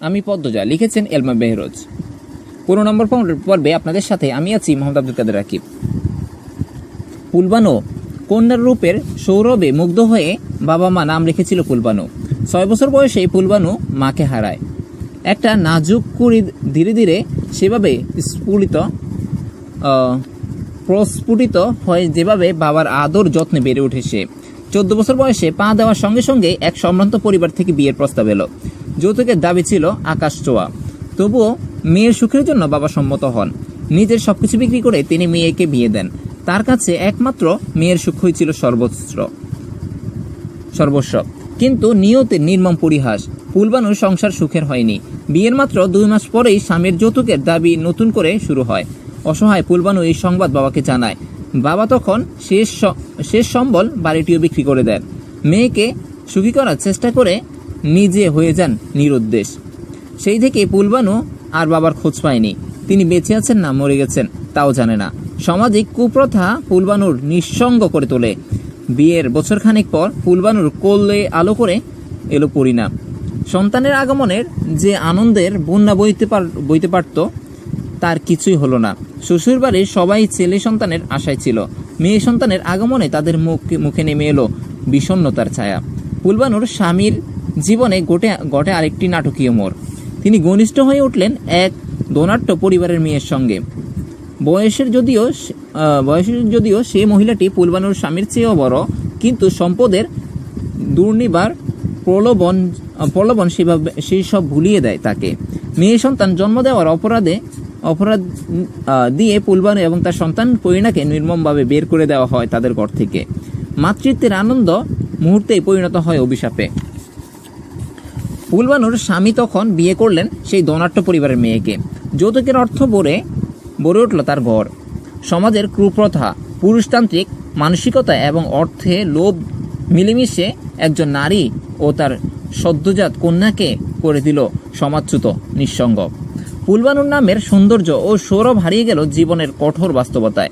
আমি পদ্মজা, লিখেছেন এলমা বেহরোজ পনেরো নম্বর পর্বে আপনাদের সাথে আমি আছি মোহাম্মদ আব্দুল কাদের রাকিব। পুলবানো কন্যার রূপের সৌরভে মুগ্ধ হয়ে বাবা মা নাম রেখেছিল পুলবানু ছয় বছর বয়সে পুলবানু মাকে হারায়। একটা নাজুক কুড়ি ধীরে ধীরে সেভাবে স্ফুলিত প্রস্ফুটিত হয়ে যেভাবে বাবার আদর যত্নে বেড়ে উঠে সে চোদ্দ বছর বয়সে পা দেওয়ার সঙ্গে সঙ্গে এক সম্ভ্রান্ত পরিবার থেকে বিয়ের প্রস্তাব এলো। যৌতুকের দাবি ছিল আকাশ চোয়া তবুও মেয়ের সুখের জন্য বাবা সম্মত হন। নিজের সবকিছু বিক্রি করে তিনি মেয়েকে বিয়ে দেন। তার কাছে একমাত্র মেয়ের সুখই ছিল সর্বোচ্চ সর্বস্ব। কিন্তু নিয়তের নির্মম পরিহাস। ফুলবানুর সংসার সুখের হয়নি। বিয়ের মাত্র দুই মাস পরেই স্বামীর যৌতুকের দাবি নতুন করে শুরু হয়। অসহায় ফুলবানু এই সংবাদ বাবাকে জানায়। বাবা তখন শেষ শেষ সম্বল বাড়িটিও বিক্রি করে দেন। মেয়েকে সুখী করার চেষ্টা করে নিজে হয়ে যান নিরুদ্দেশ। সেই থেকে পুলবানু আর বাবার খোঁজ পায়নি। তিনি বেঁচে আছেন না মরে গেছেন, তাও জানে না। সামাজিক কুপ্রথা ফুলবানুর নিঃসঙ্গ করে তোলে। বিয়ের বছরখানেক পর ফুলবানুর কোলে আলো করে এলো পরিণাম সন্তানের আগমনের যে আনন্দের বন্যা বইতে পার, বইতে পারত, তার কিছুই হলো না। শ্বশুরবাড়ির সবাই ছেলে সন্তানের আশায় ছিল। মেয়ে সন্তানের আগমনে তাদের মুখে মুখে নেমে এলো বিষণ্ণতার ছায়া। ফুলবানুর স্বামীর জীবনে ঘটে ঘটে আরেকটি নাটকীয় মোড়। তিনি ঘনিষ্ঠ হয়ে উঠলেন এক দোনাট্য পরিবারের মেয়ের সঙ্গে। বয়সের যদিও বয়সের যদিও সে মহিলাটি পুলবানুর স্বামীর চেয়েও বড়, কিন্তু সম্পদের দুর্নিবার প্রলোভন প্রলোভন সেভাবে, সেই সব ভুলিয়ে দেয় তাকে। মেয়ে সন্তান জন্ম দেওয়ার অপরাধে, অপরাধ দিয়ে পুলবানু এবং তার সন্তান পরিণাকে নির্মমভাবে বের করে দেওয়া হয় তাদের ঘর থেকে। মাতৃত্বের আনন্দ মুহূর্তেই পরিণত হয় অভিশাপে। ফুলবানুর স্বামী তখন বিয়ে করলেন সেই দনাট্য পরিবারের মেয়েকে। যৌতুকের অর্থ বলে গড়ে উঠল তার ঘর। সমাজের কুপ্রথা, পুরুষতান্ত্রিক, মানসিকতা এবং অর্থে লোভ মিলেমিশে একজন নারী ও তার সদ্যজাত কন্যাকে করে দিল সমাজচ্যুত নিঃসঙ্গ। ফুলবানুর নামের সৌন্দর্য ও সৌরভ হারিয়ে গেল জীবনের কঠোর বাস্তবতায়।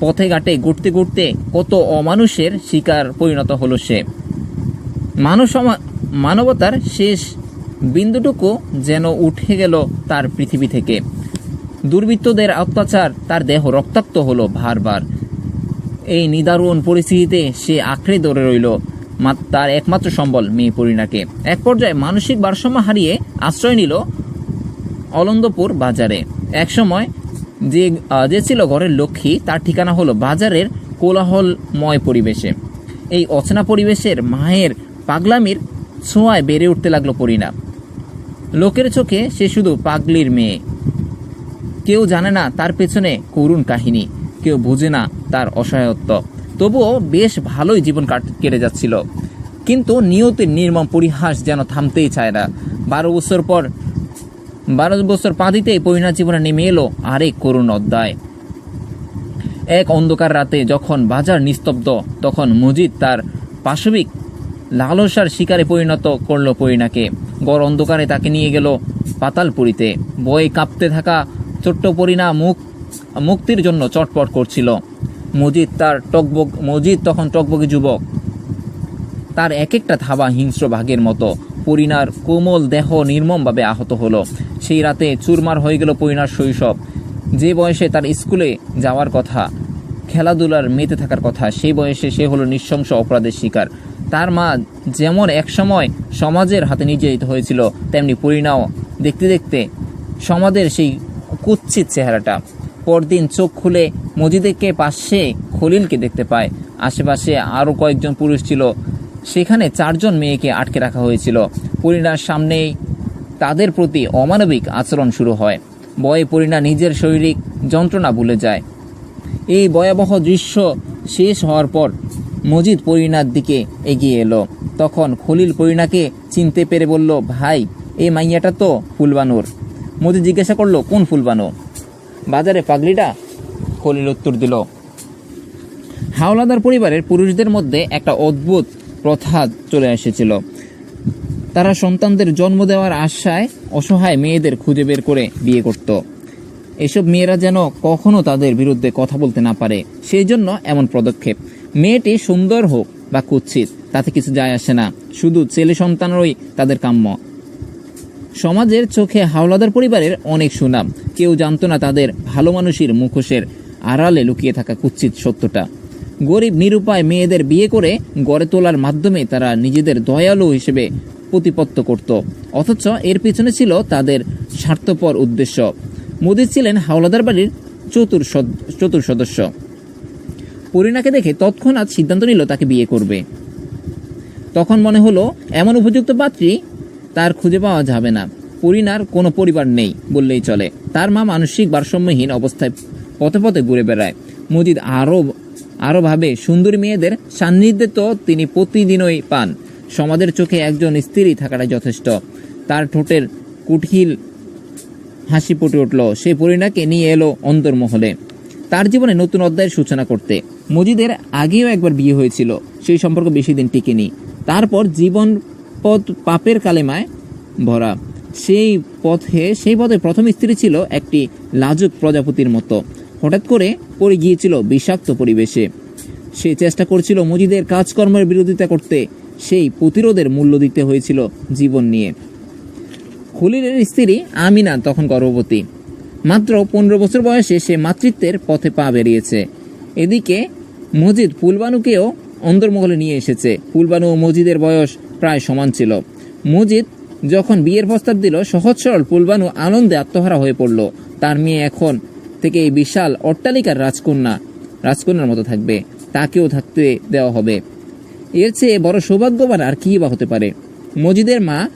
পথে ঘাটে ঘুরতে ঘুরতে কত অমানুষের শিকার পরিণত হলো সে। সমা- মানবতার শেষ বিন্দুটুকু যেন উঠে গেল তার পৃথিবী থেকে। দুর্বৃত্তদের অত্যাচার, তার দেহ রক্তাক্ত হলো ভারবার এই নিদারুণ পরিস্থিতিতে সে আঁকড়ে ধরে রইল তার একমাত্র সম্বল মেয়ে পরিণাকে। এক পর্যায়ে মানসিক ভারসাম্য হারিয়ে আশ্রয় নিল অলন্দপুর বাজারে। একসময় যে যে ছিল ঘরের লক্ষ্মী, তার ঠিকানা হলো বাজারের কোলাহলময় পরিবেশে। এই অচেনা পরিবেশের মায়ের পাগলামির ছোঁয়ায় বেড়ে উঠতে লাগল পরিণাম লোকের চোখে সে শুধু পাগলির মেয়ে। কেউ জানে না তার পেছনে করুণ কাহিনী, কেউ বোঝে না তার অসহায়ত্ব। তবুও বেশ ভালোই জীবন কাট যাচ্ছিল। কিন্তু নিয়তির নির্মম পরিহাস যেন থামতেই চায় না। বারো বছর পর, বারো বছর পা দিতেই পরিণাম জীবনে নেমে এলো আরেক করুণ অধ্যায়। এক অন্ধকার রাতে যখন বাজার নিস্তব্ধ, তখন মজিদ তার পাশবিক লালসার শিকারে পরিণত করল পরিণাকে গড় অন্ধকারে তাকে নিয়ে গেল পাতালপুরীতে। বয়ে কাঁপতে থাকা ছোট্ট পরিণা মুখ, মুক্তির জন্য চটপট করছিল। মজিদ তার টকবক মজিদ তখন টকবকে যুবক। তার এক একটা থাবা হিংস্র ভাগের মতো। পরিণার কোমল দেহ নির্মমভাবে আহত হলো। সেই রাতে চুরমার হয়ে গেল পরিণার শৈশব। যে বয়সে তার স্কুলে যাওয়ার কথা, খেলাধুলার মেতে থাকার কথা সেই বয়সে সে হলো নিঃশংস অপরাধের শিকার। তার মা যেমন একসময় সমাজের হাতে নির্যাতিত হয়েছিল, তেমনি পরিণাও দেখতে দেখতে সমাজের সেই কুৎসিত চেহারাটা। পরদিন চোখ খুলে মজিদেরকে পাশে খলিলকে দেখতে পায়। আশেপাশে আরও কয়েকজন পুরুষ ছিল। সেখানে চারজন মেয়েকে আটকে রাখা হয়েছিল। পরিণার সামনেই তাদের প্রতি অমানবিক আচরণ শুরু হয়। বয়ে পরিণা নিজের শারীরিক যন্ত্রণা ভুলে যায়। এই ভয়াবহ দৃশ্য শেষ হওয়ার পর মজিদ পরিণার দিকে এগিয়ে এলো। তখন খলিল পরিণাকে চিনতে পেরে বলল, ভাই এই মাইয়াটা তো ফুলবানুর। মজিদ জিজ্ঞাসা করল, কোন ফুলবানু? বাজারে পাগলিটা? খলিল উত্তর দিল, হাওলাদার পরিবারের পুরুষদের মধ্যে একটা অদ্ভুত প্রথা চলে এসেছিল। তারা সন্তানদের জন্ম দেওয়ার আশায় অসহায় মেয়েদের খুঁজে বের করে বিয়ে করত। এসব মেয়েরা যেন কখনো তাদের বিরুদ্ধে কথা বলতে না পারে, সেই জন্য এমন পদক্ষেপ। মেয়েটি সুন্দর হোক বা কুৎসিত, তাতে কিছু যায় আসে না। শুধু ছেলে সন্তানরই তাদের কাম্য। সমাজের চোখে হাওলাদার পরিবারের অনেক সুনাম। কেউ জানতো না তাদের ভালো মানুষের মুখোশের আড়ালে লুকিয়ে থাকা কুৎসিত সত্যটা। গরিব, নিরুপায় মেয়েদের বিয়ে করে গড়ে তোলার মাধ্যমে তারা নিজেদের দয়ালু হিসেবে প্রতিপত্ত করত। অথচ এর পিছনে ছিল তাদের স্বার্থপর উদ্দেশ্য। মোদি ছিলেন হাওলাদার বাড়ির চতুর চতুর সদস্য। পরিণাকে দেখে তৎক্ষণাৎ সিদ্ধান্ত নিল তাকে বিয়ে করবে। তখন মনে হলো, এমন উপযুক্ত পাত্রী তার খুঁজে পাওয়া যাবে না। পরিনার কোনো পরিবার নেই বললেই চলে। তার মা মানসিক ভারসাম্যহীন অবস্থায় পথে পথে ঘুরে বেড়ায়। মজিদ আরও আরও ভাবে, সুন্দরী মেয়েদের সান্নিধ্যে তো তিনি প্রতিদিনই পান। সমাজের চোখে একজন স্ত্রী থাকাটাই যথেষ্ট। তার ঠোঁটের কুটহিল হাসি ফুটে উঠল। সে পরিণাকে নিয়ে এলো অন্তর্মহলে। তার জীবনে নতুন অধ্যায়ের সূচনা করতে। মজিদের আগেও একবার বিয়ে হয়েছিল, সেই সম্পর্ক বেশি দিন টিকেনি। তারপর জীবন পথ পাপের কালেমায় ভরা। সেই পথে সেই পথে প্রথম স্ত্রী ছিল একটি লাজুক প্রজাপতির মতো। হঠাৎ করে পড়ে গিয়েছিল বিষাক্ত পরিবেশে। সে চেষ্টা করছিল মজিদের কাজকর্মের বিরোধিতা করতে, সেই প্রতিরোধের মূল্য দিতে হয়েছিল জীবন নিয়ে। খলিলের স্ত্রী আমিনা, তখন গর্ভবতী। মাত্র পনেরো বছর বয়সে সে মাতৃত্বের পথে পা বেরিয়েছে। এদিকে মজিদ ফুলবানুকেও অন্দরমহলে নিয়ে এসেছে। ফুলবানু ও মজিদের বয়স প্রায় সমান ছিল। মজিদ যখন বিয়ের প্রস্তাব দিল, সহজ সরল ফুলবানু আনন্দে আত্মহারা হয়ে পড়ল। তার মেয়ে এখন থেকে এই বিশাল অট্টালিকার রাজকন্যা, রাজকন্যার মতো থাকবে। তাকেও থাকতে দেওয়া হবে। এর চেয়ে বড় সৌভাগ্যবান আর কি বা হতে পারে? মজিদের মা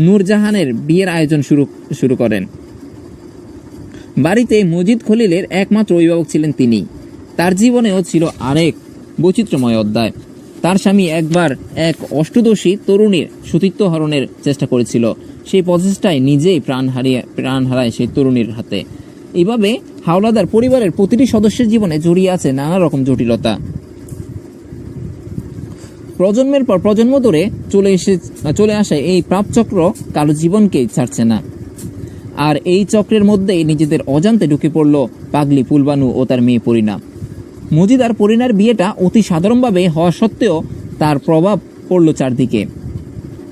নূরজাহানের বিয়ের আয়োজন শুরু শুরু করেন। বাড়িতে মজিদ খলিলের একমাত্র অভিভাবক ছিলেন তিনি। তার জীবনেও ছিল আরেক বৈচিত্র্যময় অধ্যায়। তার স্বামী একবার এক অষ্টদোষী তরুণীর সতীত্ব হরণের চেষ্টা করেছিল। সেই প্রচেষ্টায় নিজেই প্রাণ হারিয়ে, প্রাণ হারায় সেই তরুণীর হাতে। এইভাবে হাওলাদার পরিবারের প্রতিটি সদস্যের জীবনে জড়িয়ে আছে নানা রকম জটিলতা। প্রজন্মের পর প্রজন্ম ধরে চলে এসে, চলে আসে এই প্রাপচক্র কারও জীবনকেই ছাড়ছে না। আর এই চক্রের মধ্যেই নিজেদের অজান্তে ঢুকে পড়ল পাগলি ফুলবানু ও তার মেয়ে পরিণা মজিদ আর পরিণার বিয়েটা অতি সাধারণভাবে হওয়া সত্ত্বেও তার প্রভাব পড়ল চারদিকে।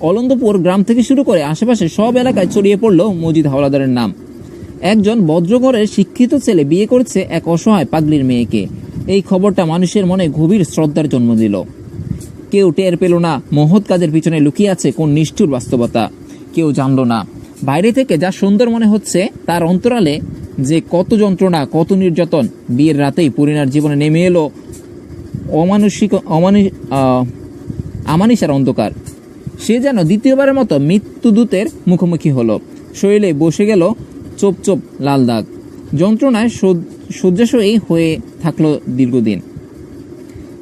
অলন্দপুর গ্রাম থেকে শুরু করে আশেপাশে সব এলাকায় ছড়িয়ে পড়ল মজিদ হাওলাদারের নাম। একজন ভদ্রঘরের শিক্ষিত ছেলে বিয়ে করেছে এক অসহায় পাগলির মেয়েকে। এই খবরটা মানুষের মনে গভীর শ্রদ্ধার জন্ম দিল। কেউ টের পেল না মহৎ কাজের পিছনে লুকিয়ে আছে কোন নিষ্ঠুর বাস্তবতা। কেউ জানল না বাইরে থেকে যা সুন্দর মনে হচ্ছে তার অন্তরালে যে কত যন্ত্রণা কত নির্যাতন বিয়ের রাতেই পরিণার জীবনে নেমে এলো অমানসিক অমানি আহ, আমানিসার অন্ধকার। সে যেন দ্বিতীয়বারের মতো মৃত্যুদূতের মুখোমুখি হলো। শরীরে বসে গেল চোপ চোপ লাল দাগ। যন্ত্রণায় শয্যাশয়ী হয়ে থাকল দীর্ঘদিন।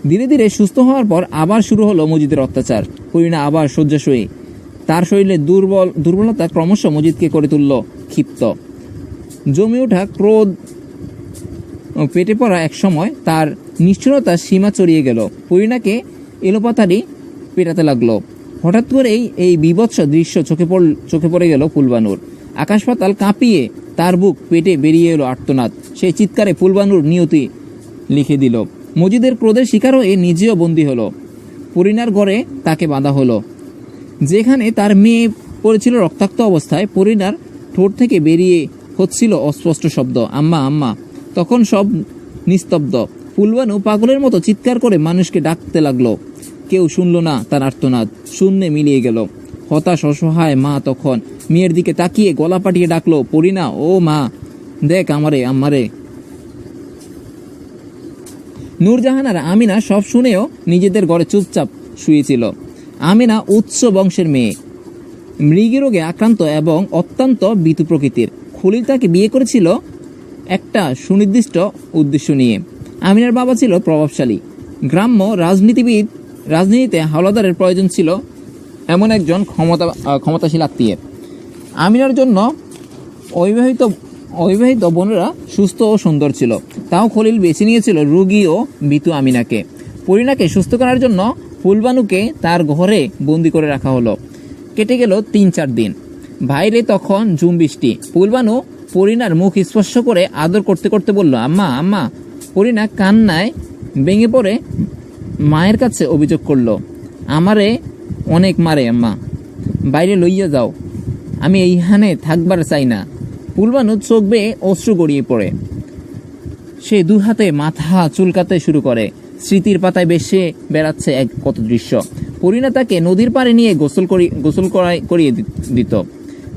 ধীরে ধীরে সুস্থ হওয়ার পর আবার শুরু হলো মজিদের অত্যাচার। করিনা আবার শয্যাশয়ী। তার শরীরে দুর্বল দুর্বলতা ক্রমশ মজিদকে করে তুলল, ক্ষিপ্ত। জমে ওঠা ক্রোধ পেটে পড়া এক সময় তার নিষ্ঠুরতার সীমা চড়িয়ে গেল। পরিণাকে এলোপাতারি পেটাতে লাগল। হঠাৎ করেই এই বিভৎস দৃশ্য চোখে পড়ল চোখে পড়ে গেল ফুলবানুর। আকাশ পাতাল কাঁপিয়ে তার বুক পেটে বেরিয়ে এলো আর্তনাদ। সেই চিৎকারে ফুলবানুর নিয়তি লিখে দিল, মজিদের ক্রোধের শিকার হয়ে নিজেও বন্দী হলো। পরিণার ঘরে তাকে বাঁধা হলো। যেখানে তার মেয়ে পড়েছিল রক্তাক্ত অবস্থায়, পরিণার ঠোঁট থেকে বেরিয়ে হচ্ছিল অস্পষ্ট শব্দ, আম্মা আম্মা। তখন সব নিস্তব্ধ। ফুলবানু পাগলের মতো চিৎকার করে মানুষকে ডাকতে লাগল। কেউ শুনল না তার আর্তনাদ, শূন্যে মিলিয়ে গেল। হতাশ, অসহায় মা তখন মেয়ের দিকে তাকিয়ে গলা পাটিয়ে ডাকলো, পরিণা, ও মা, দেখ আমারে আমারে নূরজাহান আর আমিনা সব শুনেও নিজেদের ঘরে চুপচাপ শুয়েছিল। আমিনা উচ্চ বংশের মেয়ে। মৃগী রোগে আক্রান্ত এবং অত্যন্ত বিতু প্রকৃতির। খলিল তাকে বিয়ে করেছিল একটা সুনির্দিষ্ট উদ্দেশ্য নিয়ে। আমিনার বাবা ছিল প্রভাবশালী। গ্রাম্য রাজনীতিবিদ, রাজনীতিতে হাওলাদারের প্রয়োজন ছিল এমন একজন ক্ষমতা, ক্ষমতাশীল আত্মীয়। আমিনার জন্য অবিবাহিত অবিবাহিত বোনেরা সুস্থ ও সুন্দর ছিল। তাও খলিল বেছে নিয়েছিল রুগী ও বিতু আমিনাকে। পরিণাকে সুস্থ করার জন্য ফুলবানুকে তার ঘরে বন্দি করে রাখা হলো। কেটে গেল তিন চার দিন। বাইরে তখন ঝুম বৃষ্টি। ফুলবানু পরিনার মুখ স্পর্শ করে আদর করতে করতে বলল, আম্মা আম্মা। পরিনা কান্নায় ভেঙে পড়ে মায়ের কাছে অভিযোগ করল, আমারে অনেক মারে, আম্মা। বাইরে লইয়া যাও। আমি এইখানে থাকবার চাই না। পুলবানু চোখ বেয়ে অশ্রু গড়িয়ে পড়ে। সে দু হাতে মাথা চুলকাতে শুরু করে। স্মৃতির পাতায় বেশে বেড়াচ্ছে এক কত দৃশ্য পরিণা তাকে নদীর পাড়ে নিয়ে গোসল করি, গোসল করাই করিয়ে দিত।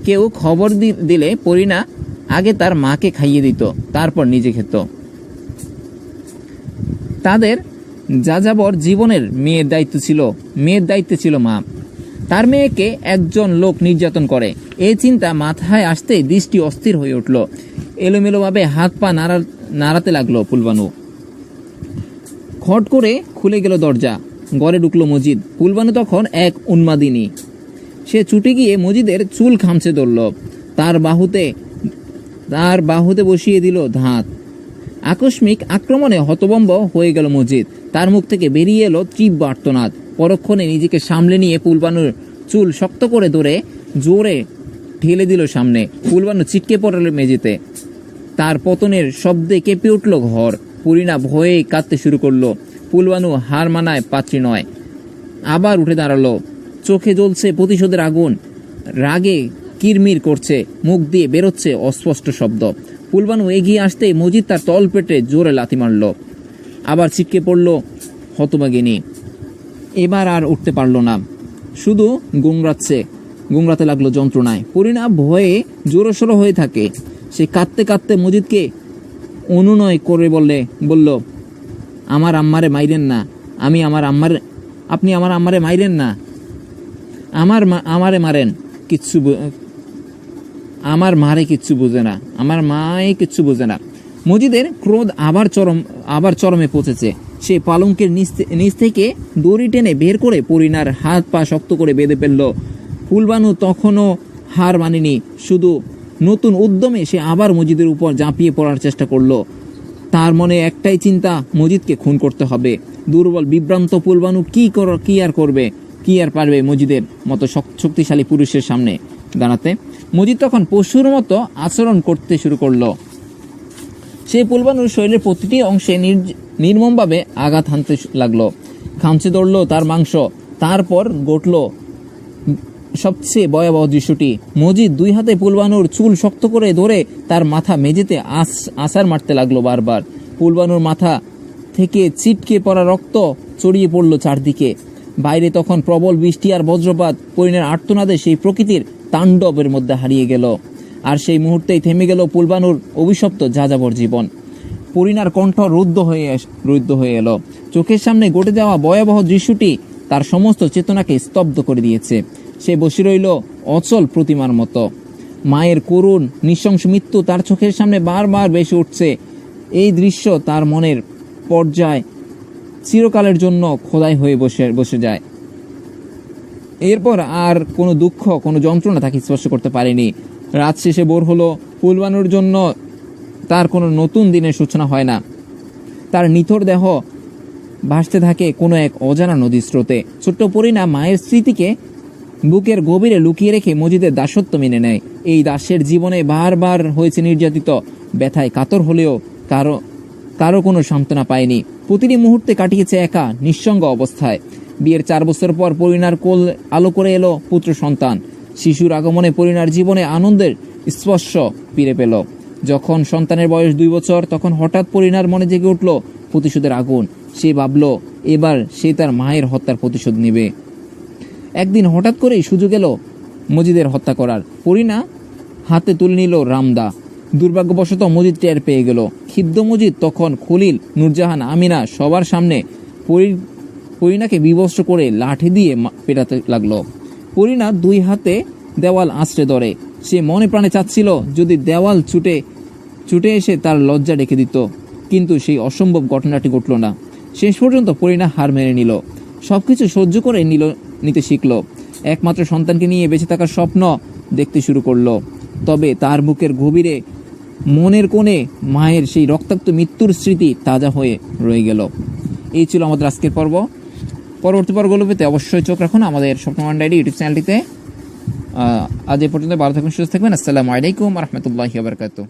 কেউ খবর দিলে পরিণা আগে তার মাকে খাইয়ে দিত, তারপর নিজে খেত। তাদের যাযাবর জীবনের মেয়ের দায়িত্ব ছিল, মেয়ের দায়িত্বে ছিল মা। তার মেয়েকে একজন লোক নির্যাতন করে। এই চিন্তা মাথায় আসতে দৃষ্টি অস্থির হয়ে উঠল। এলোমেলোভাবে হাত পা নাড়া, নাড়াতে লাগল ফুলবানু। খট করে খুলে গেল দরজা। ঘরে ঢুকলো মজিদ। ফুলবানু তখন এক উন্মাদিনী। সে ছুটে গিয়ে মজিদের চুল খামছে ধরল। তার বাহুতে তার বাহুতে বসিয়ে দিল ধাত। আকস্মিক আক্রমণে হতবম্ব হয়ে গেল মসজিদ তার মুখ থেকে বেরিয়ে এলো তীব্র আর্তনাদ। পরক্ষণে নিজেকে সামলে নিয়ে পুলবানুর চুল শক্ত করে ধরে জোরে ঠেলে দিল সামনে। পুলবানু ছিটকে পড়ল মেঝেতে। তার পতনের শব্দে কেঁপে উঠল ঘর। পুরিনা ভয়ে কাঁদতে শুরু করল। পুলবানু হার মানায় পাত্রী নয়। আবার উঠে দাঁড়াল। চোখে জ্বলছে প্রতিশোধের আগুন। রাগে কিরমির করছে, মুখ দিয়ে বেরোচ্ছে অস্পষ্ট শব্দ। পুলবানু এগিয়ে আসতে মজিদ তার তল পেটে জোরে লাথি মারল। আবার ছিটকে পড়ল হতবাগিনী এবার আর উঠতে পারল না। শুধু গুংরাচ্ছে গুংরাতে লাগল যন্ত্রণায়। পরিণা ভয়ে জোরসোরো হয়ে থাকে। সে কাঁদতে কাঁদতে মজিদকে অনুনয় করে বললে, বলল, আমার আম্মারে মাইরেন না, আমি আমার আম্মার, আপনি আমার আম্মারে মাইরেন না। আমার আমারে মারেন, কিচ্ছু আমার মারে কিচ্ছু বোঝে না, আমার মায়ে কিচ্ছু বোঝে না। মজিদের ক্রোধ আবার চরম, আবার চরমে পৌঁছেছে। সে পালঙ্কের নিচ থেকে দড়ি টেনে বের করে পরিনার হাত পা শক্ত করে বেঁধে ফেলল। ফুলবানু তখনও হার মানেনি, শুধু নতুন উদ্যমে সে আবার মজিদের উপর ঝাঁপিয়ে পড়ার চেষ্টা করল। তার মনে একটাই চিন্তা, মজিদকে খুন করতে হবে। দুর্বল, বিভ্রান্ত পুলবানু কি কর, কি আর করবে? কি আর পারবে মজিদের মতো শক্তিশালী পুরুষের সামনে? দাঁড়াতে, মজিদ তখন পশুর মতো আচরণ করতে শুরু করল। সে পুলবানুর শরীরের প্রতিটি অংশে নির্মমভাবে আঘাত হানতে লাগল। খামচে ধরলো তার মাংস, তারপর গটলো সবচেয়ে ভয়াবহ দৃশ্যটি। মজিদ দুই হাতে পুলবানুর চুল শক্ত করে ধরে তার মাথা মেঝেতে আস আসার মারতে লাগল বারবার। পুলবানুর মাথা থেকে ছিটকে পড়া রক্ত ছড়িয়ে পড়ল চারদিকে। বাইরে তখন প্রবল বৃষ্টি আর বজ্রপাত পরিণের আর্তনাদে সেই প্রকৃতির তাণ্ডবের মধ্যে হারিয়ে গেল। আর সেই মুহূর্তেই থেমে গেল পুলবানুর অভিশপ্ত যাযাবর জীবন। পরিণার কণ্ঠ রুদ্ধ হয়ে রুদ্ধ হয়ে এলো। চোখের সামনে ঘটে যাওয়া ভয়াবহ দৃশ্যটি তার সমস্ত চেতনাকে স্তব্ধ করে দিয়েছে। সে বসে রইল অচল প্রতিমার মতো। মায়ের করুণ, নৃশংস মৃত্যু তার চোখের সামনে বারবার বেশি উঠছে। এই দৃশ্য তার মনের পর্যায় চিরকালের জন্য খোদাই হয়ে বসে বসে যায়। এরপর আর কোনো দুঃখ, কোনো যন্ত্রণা তাকে স্পর্শ করতে পারেনি। রাত শেষে বোর হলো, ফুলবানুর জন্য তার কোনো নতুন দিনের সূচনা হয় না। তার নিথর দেহ ভাসতে থাকে কোনো এক অজানা নদীর স্রোতে। ছোট্ট পরিণা মায়ের স্মৃতিকে বুকের গভীরে লুকিয়ে রেখে মজিদের দাসত্ব মেনে নেয়। এই দাসের জীবনে বারবার হয়েছে নির্যাতিত, ব্যথায় কাতর হলেও কারও কারও কোনো সান্ত্বনা পায়নি। প্রতিটি মুহূর্তে কাটিয়েছে একা, নিঃসঙ্গ অবস্থায়। বিয়ের চার বছর পর পরিণার কোল আলো করে এলো পুত্র সন্তান। শিশুর আগমনে পরিণার জীবনে আনন্দের স্পর্শ ফিরে পেল। যখন সন্তানের বয়স দুই বছর, তখন হঠাৎ পরিণার মনে জেগে উঠল প্রতিশোধের আগুন। সে ভাবল, এবার সে তার মায়ের হত্যার প্রতিশোধ নেবে। একদিন হঠাৎ করেই সুযোগ এলো মজিদের হত্যা করার। পরিণা হাতে তুলে নিল রামদা। দুর্ভাগ্যবশত মজিদ টের পেয়ে গেল। ক্ষিব্ধ মজিদ, তখন খলিল, নূরজাহান, আমিনা সবার সামনে পরি- পরিণাকে বিবস্ত করে লাঠি দিয়ে পেটাতে লাগল। পরিণা দুই হাতে দেওয়াল আঁচড়ে ধরে। সে মনে প্রাণে চাচ্ছিল যদি দেওয়াল ছুটে ছুটে এসে তার লজ্জা রেখে দিত। কিন্তু সেই অসম্ভব ঘটনাটি ঘটল না। শেষ পর্যন্ত পরিণা হার মেনে নিল। সবকিছু সহ্য করে নিল নিতে শিখল। একমাত্র সন্তানকে নিয়ে বেঁচে থাকার স্বপ্ন দেখতে শুরু করল। তবে তার বুকের গভীরে, মনের কোণে মায়ের সেই রক্তাক্ত মৃত্যুর স্মৃতি তাজা হয়ে রয়ে গেল। এই ছিল আমাদের আজকের পর্ব। পরবর্তী পর্বগুলো পেতে অবশ্যই চোখ রাখুন আমাদের স্বপ্নমান ডায়েরি ইউটিউব চ্যানেলটিতে। আজ এ পর্যন্ত ভালো থাকুন সুস্থ থাকবেন। আসসালামু আলাইকুম রহমতুল্লাহি বারকাতুহ।